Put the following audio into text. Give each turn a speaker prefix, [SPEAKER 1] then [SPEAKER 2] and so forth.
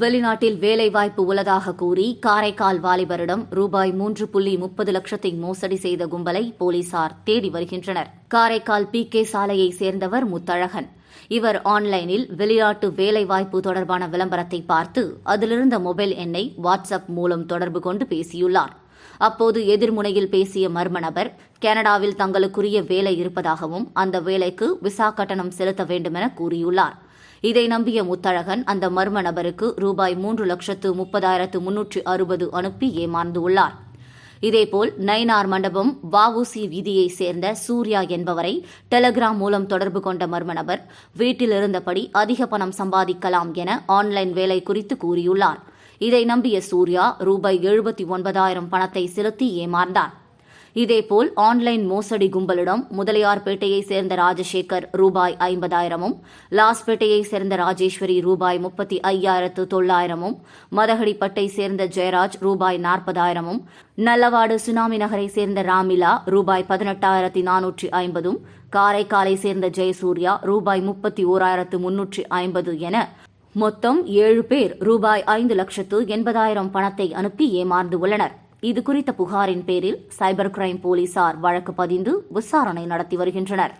[SPEAKER 1] வெளிநாட்டில் வேலைவாய்ப்பு உள்ளதாக கூறி காரைக்கால் வாலிபரிடம் ரூபாய் மூன்று புள்ளி முப்பது லட்சத்தை மோசடி செய்த கும்பலை போலீசார் தேடி வருகின்றனர். காரைக்கால் பி கே சாலையைச் சேர்ந்தவர் முத்தழகன். இவர் ஆன்லைனில் வெளிநாட்டு வேலைவாய்ப்பு தொடர்பான விளம்பரத்தை பார்த்து அதிலிருந்த மொபைல் எண்ணை வாட்ஸ்அப் மூலம் தொடர்பு கொண்டு பேசியுள்ளார். அப்போது எதிர்முனையில் பேசிய மர்ம நபர் கனடாவில் தங்களுக்குரிய வேலை இருப்பதாகவும் அந்த வேலைக்கு விசா கட்டணம் செலுத்த வேண்டுமென கூறியுள்ளார். இதை நம்பிய முத்தழகன் அந்த மர்ம நபருக்கு ரூபாய் மூன்று லட்சத்து முப்பதாயிரத்து முன்னூற்று அறுபது அனுப்பி ஏமாந்துள்ளார். இதேபோல் நயினார் மண்டபம் வவுசி வீதியைச் சேர்ந்த சூர்யா என்பவரை டெலகிராம் மூலம் தொடர்பு கொண்ட மர்ம நபர் வீட்டில் இருந்தபடி அதிக பணம் சம்பாதிக்கலாம் என ஆன்லைன் வேலை குறித்து கூறியுள்ளார். இதை நம்பிய சூர்யா ரூபாய் எழுபத்தி ஒன்பதாயிரம் பணத்தை செலுத்தி ஏமாந்தார். இதேபோல் ஆன்லைன் மோசடி கும்பலிடம் முதலியார்பேட்டையைச் சேர்ந்த ராஜசேகர் ரூபாய் ஐம்பதாயிரமும் லாஸ்பேட்டையைச் சேர்ந்த ராஜேஸ்வரி ரூபாய் முப்பத்தி ஐயாயிரத்து தொள்ளாயிரமும் மதகடிப்பட்டை சேர்ந்த ஜெயராஜ் ரூபாய் நாற்பதாயிரமும் நல்லவாடு சுனாமி நகரை சேர்ந்த ராமிலா ரூபாய் பதினெட்டாயிரத்தி நானூற்றி ஐம்பதும் காரைக்காலை சேர்ந்த ஜெயசூர்யா ரூபாய் முப்பத்தி ஓராயிரத்து முன்னூற்றி ஐம்பது என மொத்தம் ஏழு பேர் ரூபாய் ஐந்து லட்சத்து எண்பதாயிரம் பணத்தை அனுப்பி ஏமாந்து உள்ளனர் இது குறித்த புகாரின் பேரில் சைபர் கிரைம் போலீசார் வழக்கு பதிந்து விசாரணை நடத்தி வருகின்றனர்.